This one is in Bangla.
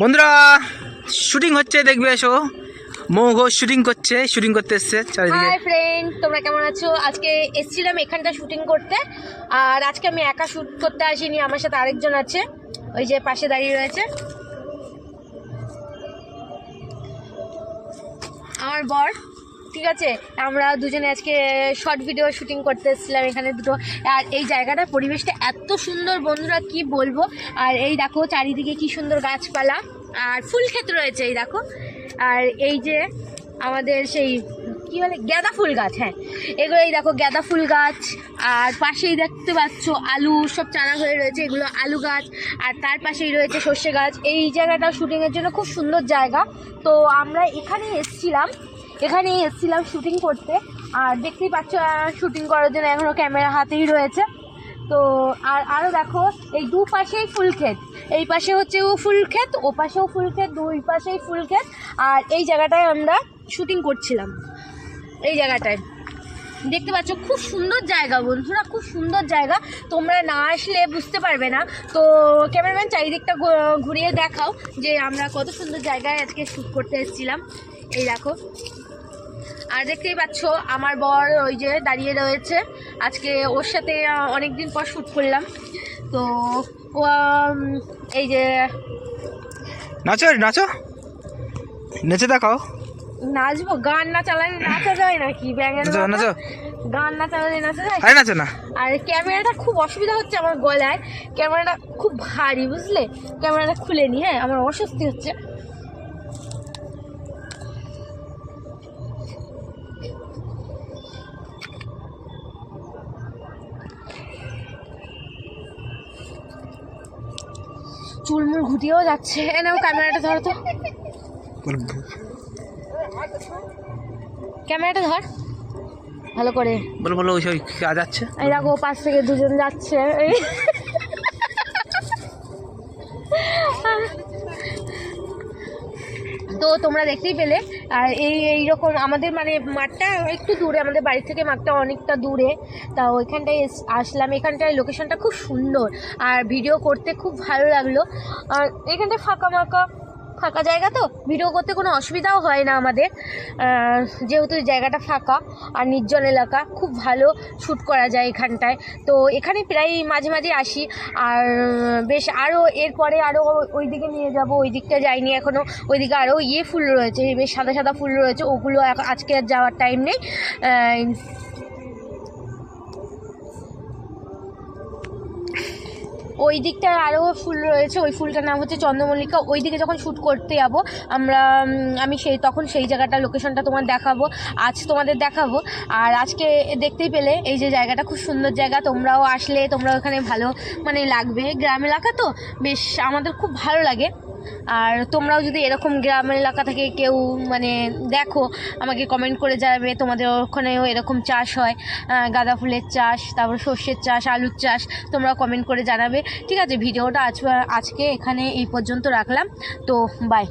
বন্ধুরা শুটিং হচ্ছে, দেখবে এসো। মৌ ঘোষ শুটিং করছে শুটিং করতে এসছে চারিদিকে। হাই ফ্রেন্ড তোমরা কেমন আছো? আজকে এসেছিলাম এখানটা শুটিং করতে। আর আজকে আমি একা শুট করতে আসিনি, আমার সাথে আরেকজন আছে। ওই যে পাশে দাঁড়িয়ে রয়েছে। আমার বর? ঠিক আছে? আমরা দুজনে আজকে শর্ট ভিডিও শুটিং করতে এসেছিলাম এখানে দুটো। আর এই জায়গাটার পরিবেশটা এত সুন্দর বন্ধুরা, কি বলব? আর এই দেখো চারিদিকে কি সুন্দর গাছপালা, আর ফুল ক্ষেত রয়েছে এই দেখো। আর এই যে আমাদের সেই, কি বলে, গাঁদা ফুল গাছ হ্যাঁ। এগুলো এই দেখো গাঁদা ফুল গাছ, আর পাশেই দেখতে পাচ্ছ আলু সব চারা হয়ে রয়েছে, এগুলো আলু গাছ, আর তার পাশেই রয়েছে সর্ষে গাছ। এই জায়গাটা শুটিংয়ের জন্য খুব সুন্দর জায়গা। তো আমরা এখানে এসেছিলাম। এখানেই এসেছিলাম শুটিং করতে। আর দেখতেই পাচ্ছ শুটিং করার জন্য এখনও ক্যামেরা হাতেই রয়েছে। তো, আর আরও দেখো, এই দু পাশেই ফুল ক্ষেত। এই পাশে হচ্ছে ও ফুল ক্ষেত, ও পাশেও ফুল ক্ষেত, দুই পাশেই ফুল ক্ষেত। আর এই জায়গাটায় আমরা শুটিং করছিলাম। এই জায়গাটায়। দেখতে পাচ্ছ, খুব সুন্দর জায়গা বন্ধুরা, খুব সুন্দর জায়গা। তোমরা না আসলে বুঝতে পারবে না। তো ক্যামেরাম্যান চারিদিকটা ঘুরিয়ে দেখাও যে আমরা কত সুন্দর জায়গায় আজকে শ্যুট করতে এসেছিলাম। এই দেখো। আর দেখতেই পাচ্ছ আমার বর ওই যে দাঁড়িয়ে রয়েছে। আজকে ওর সাথে অনেক দিন পর শ্যুট করলাম। তো ও এই যে নাচো নাচো। নেচে দেখাও। নাচবো? গান না চালালে নাচা যায় নাকি? ব্যাঙের নাচো। গান না চালালে নাচা যায়? আরে নাচো না। আর ক্যামেরাটা খুব অসুবিধা হচ্ছে আমার গলায়। ক্যামেরাটা খুব ভারী বুঝলে? ক্যামেরাটা খুলে নি হ্যাঁ? আমার অস্বস্তি হচ্ছে। চুলমুল ঘুটিয়েও যাচ্ছে। এনেও ক্যামেরাটা ধর তো। ক্যামেরাটা ধর। ভালো করে। বলো বলো ওই সব যাচ্ছে? এই দেখো পাশ থেকে দুজন যাচ্ছে। এই। তো তোমরা দেখতেই পেলে। আর এই এইরকম আমাদের মানে মাঠটা একটু দূরে, আমাদের বাড়ি থেকে মাঠটা অনেকটা দূরে। তা ওইখানটায় আসলাম। এখানটায় লোকেশনটা খুব সুন্দর। আর ভিডিও করতে খুব ভালো লাগল। আর এখানটায় ফাঁকা মাকা ফাঁকা জায়গা তো? ভিডিও করতে কোনো অসুবিধাও হয় না আমাদের। যেহেতু জায়গাটা ফাঁকা আর নির্জন এলাকা, খুব ভালো শ্যুট করা যায় এখানটায়। তো এখানে প্রায় মাঝে মাঝে আসি। আর বেশ আরও এরপরে আরও ওই দিকে নিয়ে যাব, ওই দিকটা যাইনি এখনও ওইদিকে আরও ইয়ে ফুল রয়েছে, বেশ সাদা সাদা ফুল রয়েছে। ওগুলো আজকে আর যাওয়ার টাইম নেই। ওই দিকটার আরও ফুল রয়েছে, ওই ফুলটার নাম হচ্ছে চন্দ্রমল্লিকা। ওই দিকে যখন শ্যুট করতে যাব, আমরা আমি সেই, তখন সেই জায়গাটা লোকেশনটা তোমার দেখাবো, আজ তোমাদের দেখাবো। আর আজকে দেখতেই পেলে, এই যে জায়গাটা খুব সুন্দর জায়গা, তোমরাও আসলে তোমরা ওখানে ভালো মানে লাগবে। গ্রাম এলাকা তো, বেশ, আমাদের খুব ভালো লাগে। আর তোমরাও যদি এরকম গ্রাম এলাকা থেকে কেউ মানে দেখো, আমাকে কমেন্ট করে জানাবে, তোমাদের ওখানেও এরকম চাষ হয় গাঁদা ফুলের চাষ, তারপর সর্ষের চাষ, আলুর চাষ তোমরা কমেন্ট করে জানাবে। ঠিক আছে, ভিডিওটা আজ, আজকে এখানে এই পর্যন্ত রাখলাম। তো বাই